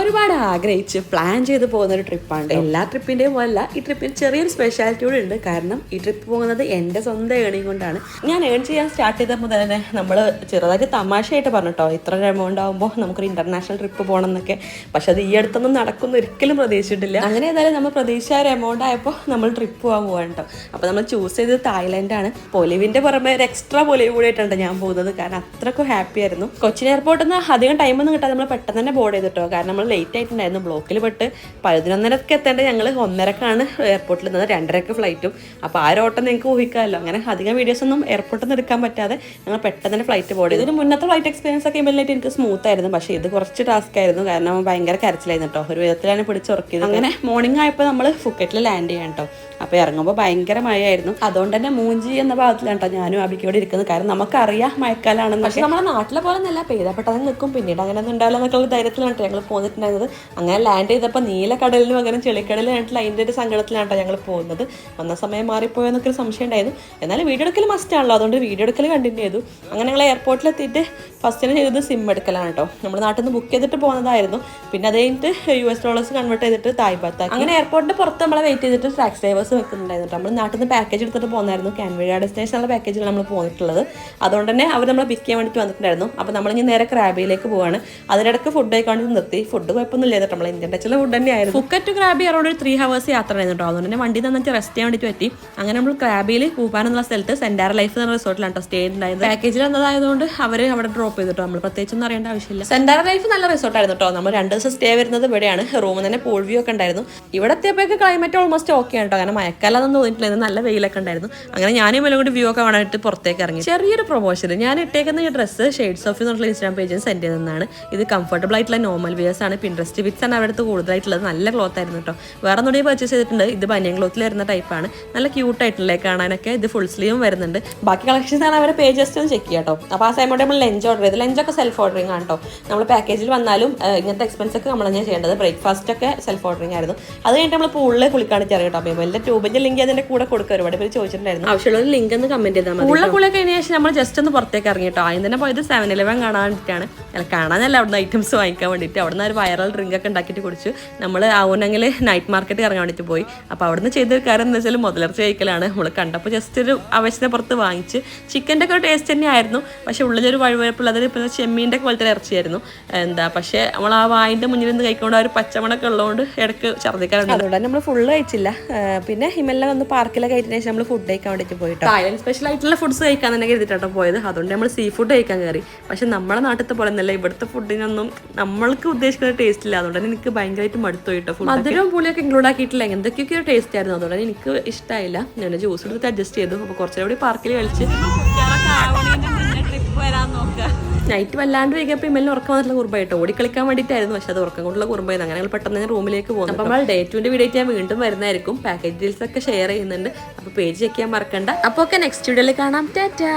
ഒരുപാട് ആഗ്രഹിച്ച് പ്ലാൻ ചെയ്ത് പോകുന്ന ഒരു ട്രിപ്പാണ് എല്ലാ ട്രിപ്പിന്റെയും അല്ല ഈ ട്രിപ്പിൽ ചെറിയൊരു സ്പെഷ്യാലിറ്റി കൂടെ ഉണ്ട്. കാരണം ഈ ട്രിപ്പ് പോകുന്നത് എന്റെ സ്വന്തം ഏണിങ് കൊണ്ടാണ്. ഞാൻ ഏൺ ചെയ്യാൻ സ്റ്റാർട്ട് ചെയ്ത മുതൽ തന്നെ നമ്മൾ ചെറുതായിട്ട് തമാശയായിട്ട് പറഞ്ഞിട്ടോ ഇത്ര എമൗണ്ട് ആകുമ്പോൾ നമുക്കൊരു ഇന്റർനാഷണൽ ട്രിപ്പ് പോകണം എന്നൊക്കെ. പക്ഷെ അത് ഈ അടുത്തൊന്നും നടക്കുന്ന ഒരിക്കലും പ്രതീക്ഷിച്ചിട്ടില്ല. അങ്ങനെ ഏതായാലും നമ്മൾ പ്രതീക്ഷിച്ച ഒരു എമൗണ്ട് ആയപ്പോൾ നമ്മൾ ട്രിപ്പ് പോകാൻ പോകാൻ കേട്ടോ അപ്പോൾ നമ്മൾ ചൂസ് ചെയ്തത് തായ്ലൻഡാണ് പൊലിവിന്റെ പുറമെ ഒരു എക്സ്ട്രാ പൊലിവ് കൂടിയിട്ടാണ് ഞാൻ പോകുന്നത്. കാരണം അത്രക്കും ഹാപ്പി ആയിരുന്നു. കൊച്ചിൻ എയർപോർട്ടിൽ നിന്ന് അധികം ടൈമൊന്നും കിട്ടാതെ നമ്മൾ പെട്ടെന്ന് തന്നെ ബോർഡ് ചെയ്തിട്ടോ. കാരണം നമ്മൾ ലേറ്റ് ആയിട്ടുണ്ടായിരുന്നു. ബ്ലോക്കിൽ പെട്ട് പതിനൊന്നരക്ക് എത്തേണ്ട ഞങ്ങൾ ഒന്നരക്കാണ് എയർപോർട്ടിൽ നിന്ന് രണ്ടരക്ക് ഫ്ലൈറ്റും അപ്പോൾ ആ ഓട്ടം നിങ്ങൾക്ക് ഊഹിക്കാമല്ലോ. അങ്ങനെ അധികം വീഡിയോസ് ഒന്നും എയർപോർട്ടിൽ നിന്ന് എടുക്കാൻ പറ്റാതെ ഞങ്ങൾ പെട്ടെന്ന് ഫ്ലൈറ്റ് ചെയ്തു ഇതിന് മുന്നത്തെ ഫ്ലൈറ്റ് എക്സ്പീരിയൻസ് ഒക്കെ ഇമ്മലായിട്ട് എനിക്ക് സ്മൂത്ത് ആയിരുന്നു. പക്ഷേ ഇത് കുറച്ച് ടാസ്ക് ആയിരുന്നു. കാരണം ഭയങ്കര കരച്ചിലായിരുന്നു കേട്ടോ ഒരു വിധത്തിലാണ് പിടിച്ചുറക്കിയത് അങ്ങനെ മോർണിംഗ് ആയപ്പോൾ നമ്മൾ ഫുക്കറ്റിൽ ലാൻഡ് ചെയ്യാൻ കേട്ടോ അപ്പോൾ ഇറങ്ങുമ്പോൾ ഭയങ്കര മഴയായിരുന്നു. അതുകൊണ്ട് തന്നെ മൂഞ്ചി എന്ന ഭാഗത്തിലാണ് കേട്ടോ ഞാനും അബിക്കോടെ ഇരിക്കുന്നത്. കാരണം നമുക്കറിയാം മഴക്കാലാണെന്ന് പക്ഷേ നമ്മുടെ നാട്ടിലെ പോലെ നല്ല പെയ്തപ്പെട്ടത് നിൽക്കും. പിന്നീട് അങ്ങനെ ഒന്നും ഉണ്ടാവില്ല എന്നൊക്കെയുള്ള ധൈര്യത്തിലാണ് ഞങ്ങൾ ഞങ്ങൾ പോന്നിട്ടുണ്ടായിരുന്നത് അങ്ങനെ ലാൻഡ് ചെയ്തപ്പോൾ നീലക്കടലിനും അങ്ങനെ ചെളിക്കടലിൽ ആയിട്ടുള്ള അതിന്റെ ഒരു സങ്കടത്തിലാണ് ഞങ്ങൾ പോകുന്നത്. വന്ന സമയം മാറിപ്പോയോ എന്നൊക്കെ ഒരു സംശയം ഉണ്ടായിരുന്നു. എന്നാലും വീഡിയോ എടുക്കൽ മസ്റ്റ് ആണല്ലോ. അതുകൊണ്ട് വീഡിയോ എടുക്കൽ കണ്ടിന്യൂ ചെയ്തു. അങ്ങനെ ഞങ്ങൾ എയർപോർട്ടിൽ എത്തിയിട്ട് ഫസ്റ്റിന് ചെയ്തത് സിം എടുക്കലാണ് കേട്ടോ നമ്മുടെ നാട്ടിൽ നിന്ന് ബുക്ക് ചെയ്തിട്ട് പോകുന്നതായിരുന്നു പിന്നെ അത് കഴിഞ്ഞിട്ട് യു എസ് ഡോളേഴ്സ് കൺവേർട്ട് ചെയ്തിട്ട് തായ്പാത്താക്കി. അങ്ങനെ എയർപോർട്ടിന്റെ പുറത്ത് നമ്മളെ വെയിറ്റ് ചെയ്തിട്ട് ടാക്സി ഡ്രൈവേഴ്സ് വെക്കുന്നുണ്ടായിരുന്നു നമ്മൾ നാട്ടിൽ നിന്ന് പാക്കേജ് എടുത്തിട്ട് പോകുന്നായിരുന്നു കാൻവേഴ ഡെസ്റ്റിനേഷനുള്ള പാക്കേജിലാണ് നമ്മൾ പോയിട്ടുള്ളത്. അതുകൊണ്ട് തന്നെ അവർ നമ്മളെ പിക്ക് ചെയ്യാൻ വേണ്ടിയിട്ട് വന്നിട്ടുണ്ടായിരുന്നു. അപ്പോൾ നമ്മളിങ്ങനെ നേരെ ക്രാബിയിലേക്ക് പോവാണ്. അതിനിടയ്ക്ക് ഫുഡ് കഴിക്കാണ്ട് നിർത്തി. ഫുഡ് കുഴപ്പമൊന്നും ഇല്ലായിരുന്നു നമ്മൾ ഇന്ത്യൻ ടച്ചിലെ ഫുഡ് തന്നെയായിരുന്നു. ഫുക്കറ്റ് ക്രാബി അറൗണ്ട് ഒരു ത്രീ ഹവേഴ്സ് യാത്ര ആയിരുന്നു അതുകൊണ്ട് തന്നെ വണ്ടി തന്നിട്ട് റെസ്റ്റ് ചെയ്യാൻ വേണ്ടിയിട്ട് പറ്റി. അങ്ങനെ നമ്മൾ ക്രാബിയിൽ കൂപ്പാൻ എന്നുള്ള സ്ഥലത്ത് സെന്റാർ ലൈഫ് എന്ന റിസോർട്ടിലാണ് കേട്ടോ സ്റ്റേ ഉണ്ടായത് പാക്കേജിൽ എന്നതായതുകൊണ്ട് അവർ അവിടെ ഡ്രോപ്പ് ചെയ്തിട്ടോ. നമ്മൾ പ്രത്യേകിച്ചൊന്നും അറിയേണ്ട ആവശ്യമില്ല. സെന്റാർ ലൈഫ് നല്ല റിസോർട്ടായിരുന്നു കേട്ടോ. നമ്മൾ രണ്ട് ദിവസം സ്റ്റേ വരുന്നത് ഇവിടെയാണ്. റൂമിൽ തന്നെ പൂൾ വ്യൂ ഒക്കെ ഉണ്ടായിരുന്നു. ഇവിടെ എത്തിയപ്പോഴേക്ക് ക്ലൈമറ്റ് ഓൾമോസ്റ്റ് ഓക്കെ ആണ് കേട്ടോ. കാരണം മഴക്കാലം തോന്നിയിട്ടില്ലായിരുന്നു നല്ല വെയിലൊക്കെ ഉണ്ടായിരുന്നു. അങ്ങനെ ഞാനും എല്ലാം കൂടി വ്യൂ ഒക്കെ കാണാനായിട്ട് പുറത്തേക്ക് ഇറങ്ങി. ചെറിയൊരു പ്രൊമോഷൻ ഞാൻ ഇട്ടേക്കുന്ന ഈ ഡ്രസ്സ് ഷെയ്ഡ്സ് ഓഫ് എന്നുള്ള ഇൻസ്റ്റാഗ്രാം പേജിൽ സെൻഡ് ചെയ്തതാണ്. ഇത് കംഫർട്ടബിൾ ആയിട്ടുള്ള നോർമൽ വിയേഴ്സ് ആണ്. പിൻട്രസ്റ്റ് വിത്ത് ആണ് അവിടെ അടുത്ത് കൂടുതലായിട്ടുള്ളത്. നല്ല ക്ലോത്ത് ആയിരുന്നു കേട്ടോ വേറെ ഒന്നുകൂടി പർച്ചേസ് ചെയ്തിട്ടുണ്ട്. ഇത് ബനിയൻ ക്ലോത്തിൽ വരുന്ന ടൈപ്പാണ് നല്ല ക്യൂട്ട് ആയിട്ടുള്ള കാണാനൊക്കെ ഇത് ഫുൾ സ്ലീവും വരുന്നുണ്ട്. ബാക്കി കളക്ഷൻസ് ആണ് അവരുടെ പേജ് ജസ്റ്റ് ഒന്ന് ചെക്ക് ചെയ്യാം കേട്ടോ അപ്പോൾ ആ സമയത്ത് നമ്മൾ ലഞ്ച് ഓർഡർ ചെയ്ത്. ലഞ്ചൊക്കെ സെൽഫ് ഓർഡറിംഗ് ആണ് കേട്ടോ നമ്മൾ പാക്കേജിൽ വന്നാലും ഇങ്ങനത്തെ എക്സ്പെൻസ് ഒക്കെ നമ്മൾ തന്നെയാണ് ചെയ്യേണ്ടത്. ബ്രേക്ക്ഫാസ്റ്റ് ഒക്കെ സെൽഫ് ഓർഡറിംഗ് ആയിരുന്നു. അത് കഴിഞ്ഞിട്ട് നമ്മൾ പൂളിൽ കുളിക്കാണ് ചെറിയ കേട്ടോ അപ്പോൾ എന്റെ ട്യൂബിന്റെ ലിങ്ക് അതിന്റെ കൂടെ കൊടുക്കുക ഒരുപാട് പേര് ചോദിച്ചിട്ടുണ്ടായിരുന്നു. ആവശ്യമുള്ള ലിങ്ക് ഒന്ന് കമന്റ് ചെയ്താൽ മതി പൂളിലെ കുളി കഴിഞ്ഞ ശേഷം നമ്മൾ ജസ്റ്റ് ഒന്ന് പുറത്തേക്ക് ഇറങ്ങി കേട്ടോ ആദ്യം തന്നെ പോയത് സെവൻ ഇലവൻ കാണാൻ വേണ്ടിയിട്ടാണ് അല്ല കാണാനല്ല അവിടുന്ന് ഐറ്റംസ് വാങ്ങിക്കാൻ വേണ്ടിയിട്ട് അവിടുന്ന് ഒരു വൈറൽ ഡ്രിങ്ക് ഒക്കെ ഉണ്ടാക്കിയിട്ട് കുടിച്ചു. നമ്മൾ ആവുന്നെങ്കിൽ നൈറ്റ് മാർക്കറ്റ് ഇറങ്ങാൻ വേണ്ടിയിട്ട് പോയി. അപ്പോൾ അവിടുന്ന് ചെയ്തൊരു കാര്യം എന്താ വെച്ചാൽ മുതലർച്ച കഴിക്കലാണ്. നമ്മൾ കണ്ടപ്പോൾ ജസ്റ്റ് ഒരു ആവശ്യത്തിന് പുറത്ത് വാങ്ങിച്ച്. ചിക്കന്റെ ഒക്കെ ടേസ്റ്റ് തന്നെയായിരുന്നു. പക്ഷേ ഉള്ളിലൊരു വഴുവഴുപ്പുള്ള ഇപ്പോൾ ചെമ്മീന്റെ പോലത്തെ ഇറച്ചിയായിരുന്നു. എന്താ പക്ഷേ നമ്മൾ ആ വായിന്റെ മുന്നിൽ നിന്ന് കഴിക്കൊണ്ട് ആ ഒരു പച്ചമണൊക്കെ ഉള്ളതുകൊണ്ട് ഇടയ്ക്ക് ഛർദ്ദിക്കാറുണ്ട് അതുകൊണ്ട് നമ്മൾ ഫുള്ള് കഴിച്ചില്ല. പിന്നെ ഹിമെല്ലാം ഒന്ന് പാർക്കിലൊക്കെ കഴിച്ചതിന് ശേഷം നമ്മൾ ഫുഡ് കഴിക്കാൻ വേണ്ടിയിട്ട് പോയിട്ടോ തായ്ലൻഡ് സ്പെഷ്യൽ ആയിട്ടുള്ള ഫുഡ്സ് കഴിക്കാൻ തന്നെ കരുതിയിട്ടോ പോയത്. അതുകൊണ്ട് നമ്മൾ സീ ഫുഡ് കഴിക്കാൻ കയറി പക്ഷെ നമ്മുടെ നാട്ടിലത്തെ പോലെ ഒന്നല്ല. ഇവിടുത്തെ ഫുഡിനൊന്നും നമ്മൾക്ക് ഉദ്ദേശിക്കുന്ന ടേസ്റ്റ് ഇല്ല. അതുകൊണ്ട് എനിക്ക് ഭയങ്കരമായിട്ട് മടുത്തു കേട്ടോ മധുരവും പുളിയൊക്കെ ഇൻക്ലൂഡ് ആക്കിയിട്ടില്ല. എന്തൊക്കെയൊക്കെ ഒരു ടേസ്റ്റ് ആയിരുന്നു. അതുകൊണ്ട് എനിക്ക് ഇഷ്ടമായില്ല ഞാൻ ജ്യൂസ് എടുത്ത് അഡ്ജസ്റ്റ് ചെയ്തു. അപ്പോൾ കുറച്ചുകൂടി പാർക്കിൽ കളിച്ച്. നൈറ്റ് വല്ലാണ്ട് വൈകിയപ്പോൾ ഇമ്മലിന് ഉറക്കം വന്നിട്ടുള്ള കുറുമ്പായിട്ട് ഓടിക്കളിക്കാൻ വേണ്ടിയിട്ടായിരുന്നു. പക്ഷെ അത് ഉറക്കം കൊണ്ടുള്ള കുറുമ്പായിരുന്നു അങ്ങനെ ഞങ്ങൾ പെട്ടെന്ന് തന്നെ റൂമിലേക്ക് പോകുന്നു അപ്പോൾ നമ്മൾ ഡേ ടുവിന്റെ വീഡിയോ ഞാൻ വീണ്ടും വരുന്നതായിരിക്കും. പാക്കേജ് ഡീൽസ് ഒക്കെ ഷെയർ ചെയ്യുന്നുണ്ട്. അപ്പോൾ പേജ് ചെക്ക് ചെയ്യാൻ മറക്കണ്ട. അപ്പോൾ ഒക്കെ നെക്സ്റ്റ് വീഡിയോയിൽ കാണാം. ടാറ്റാ.